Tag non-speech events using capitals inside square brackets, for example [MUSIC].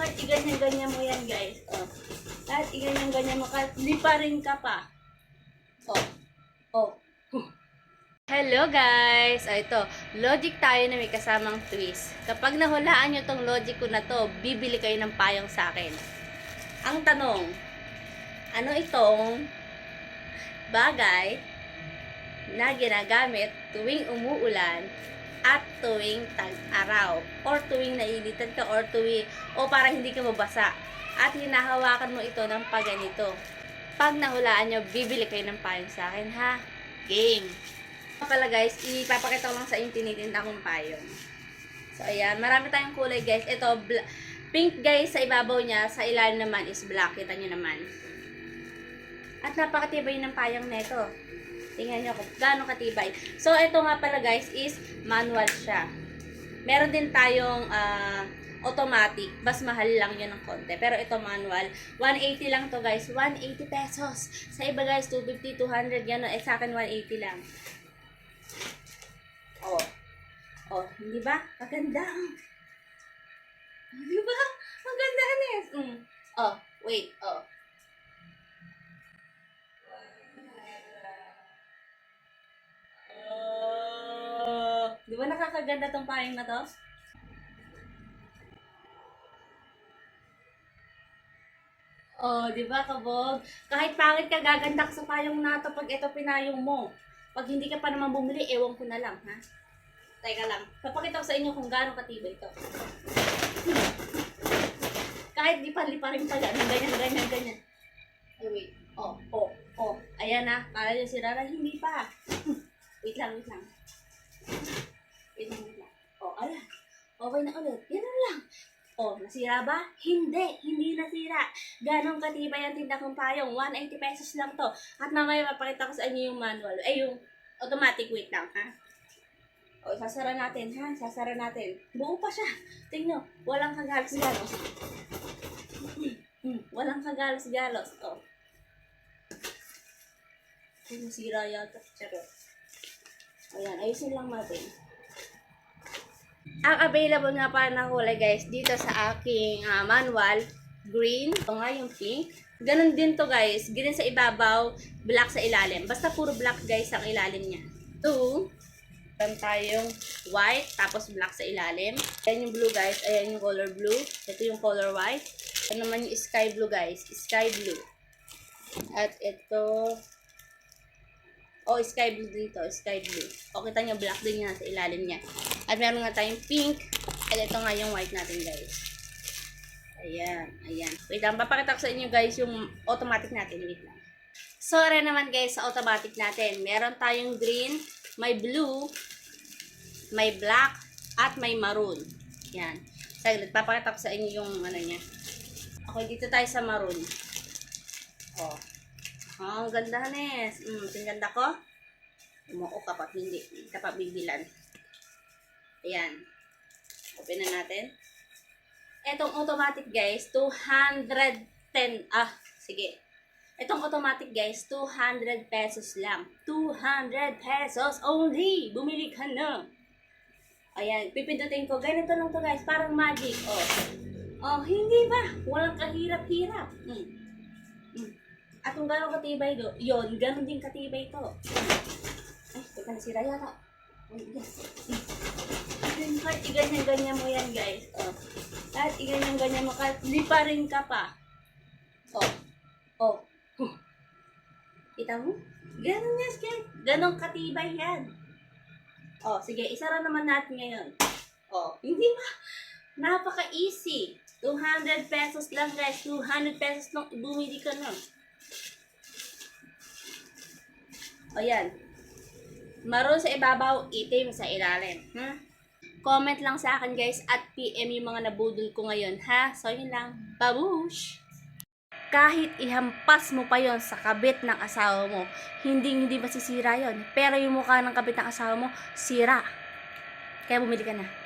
kahit iganyan-ganyan mo yan, guys. Oh. Kahit iganyan-ganyan mo, kahit liparin ka pa. Oh. Oh. Hello guys! O ito, logic tayo na may kasamang twist. Kapag nahulaan nyo tong logic ko na to, bibili kayo ng payong sa akin. Ang tanong, ano itong bagay na ginagamit tuwing umuulan at tuwing tag-araw or tuwing nainitan ka or tuwing o para hindi ka mabasa at hinahawakan mo ito ng paganito. Pag nahulaan nyo, bibili kayo ng payong sa akin ha. Game! pala guys, ipapakita ko lang sa inyo tinitinda kong payong. So ayan, marami tayong kulay guys. Ito, pink guys sa ibabaw niya, sa ilalim naman is black. Kita nyo naman. At napakatibay ng payong neto. Tingnan nyo kung gaano katibay. So ito nga pala guys is manual siya. Meron din tayong ah, automatic. Mas mahal lang yun ng konti. Pero ito manual. 180 lang to guys. 180 pesos. Sa iba guys, 250, 200. Yan. Eh, sa akin 180 lang. Oh. Oh, hindi ba? Maganda. Di ba? Ang ganda, Nes. Mm. Oh, wait. Oh. Ba nakakaganda tong payong na to? Oh, di ba kabog? Kahit pangit ka, gaganda ka sa payong na to pag ito pinayong mo. Pag hindi ka pa naman bumili, ewan ko na lang, ha? Teka lang. Papakita ko sa inyo kung gaano katibay ito. Kahit di pa-lipa rin pala. Ganyan, ganyan, ganyan. Ay, wait. Oh, oh, oh. Ayan na. Kala niyo si Rara, hindi pa. [LAUGHS] wait lang, wait lang. Okay na ulit. Na lang. Oh, nasira ba? Hindi, hindi nasira. Ganon katibay ang tinda kong payong. 180 pesos lang to. At mamaya mapakita ko sa inyo yung manual. Ay, yung automatic. Wait lang, ha? O, sasara natin, ha? Sasara natin. Buo pa siya. Tingnan, walang kagalos-galos. [CLEARS THROAT] Hmm, walang kagalos-galos. O. Ay, nasira yata. Charot. Ayan, ayusin lang natin. Ang available nga pa na kulay guys dito sa aking ah, manual, green, ito nga yung pink. Ganon din to guys, green sa ibabaw, black sa ilalim. Basta puro black guys ang ilalim niya. Two, meron tayong white, tapos black sa ilalim. Ayan yung blue guys, ayan yung color blue. Ito yung color white. Ito naman yung sky blue guys, sky blue. At ito, Oh, sky blue dito, sky blue. O, kita nyo, black din yan sa ilalim niya. At meron nga tayong pink. At ito nga yung white natin, guys. Ayan, ayan. Wait lang, papakita ko sa inyo, guys, yung automatic natin. Wait lang. Sorry naman, guys, sa automatic natin. Meron tayong green, may blue, may black, at may maroon. Yan. Saglit, papakita ko sa inyo yung ano niya. Okay, dito tayo sa maroon. Oh. Oh, ganda, Nes. Mm, ganda ko. Umuo ka pa, hindi hindi ka pa bibilan. Ayan. Open na natin. Etong automatic, guys, 210, ah, sige. Etong automatic, guys, 200 pesos lang. 200 pesos only! Bumili ka na! Ayan, pipindutin ko. Ganito lang to, guys. Parang magic. Oh. Oh, hindi ba? Walang kahirap-hirap. Mm. At kung gano'ng katibay do, yon gano'n din katibay to. Ay, teka nasira yata. Ay, yes. Kahit iganyan-ganyan mo yan, guys. Oh. Kahit iganyan-ganyan mo, kahit liparin ka pa. Oh. Oh. Kita mo? Ganon yan, guys. Ganon katibay yan. Oh, sige, isara naman natin ngayon. Oh, hindi ba? Napaka-easy. 200 pesos lang, guys. 200 pesos lang, bumili ka na. O yan. Maroon sa ibabaw, itim sa ilalim. Ha? Comment lang sa akin guys at PM yung mga nabudol ko ngayon ha. So yun lang. Babush! Kahit ihampas mo pa yon sa kabit ng asawa mo, hindi hindi masisira yon. Pero yung mukha ng kabit ng asawa mo, sira. Kaya bumili ka na.